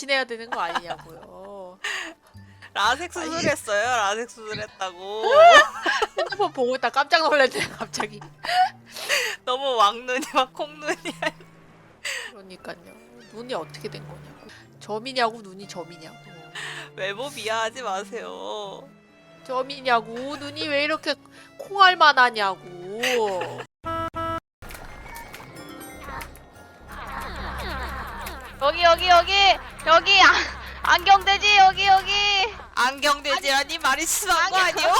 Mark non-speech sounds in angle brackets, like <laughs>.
고민해야 되는 거 아니냐고요. <laughs> 라섹 수술했어요. 라섹 수술했다고. <laughs> 핸드폰 보고 있다 깜짝 놀랐네 갑자기. <laughs> 너무 왕눈이 막 콩눈이. 그러니까요. 눈이 어떻게 된 거냐고. 점이냐고 눈이 점이냐고. 외모 비하하지 마세요. 점이냐고 눈이 왜 이렇게 콩알만 하냐고. 여기 여기 여기. 여기 아, 안경 돼지 여기 여기. 안경돼지라니 말이 심한 거 아니요?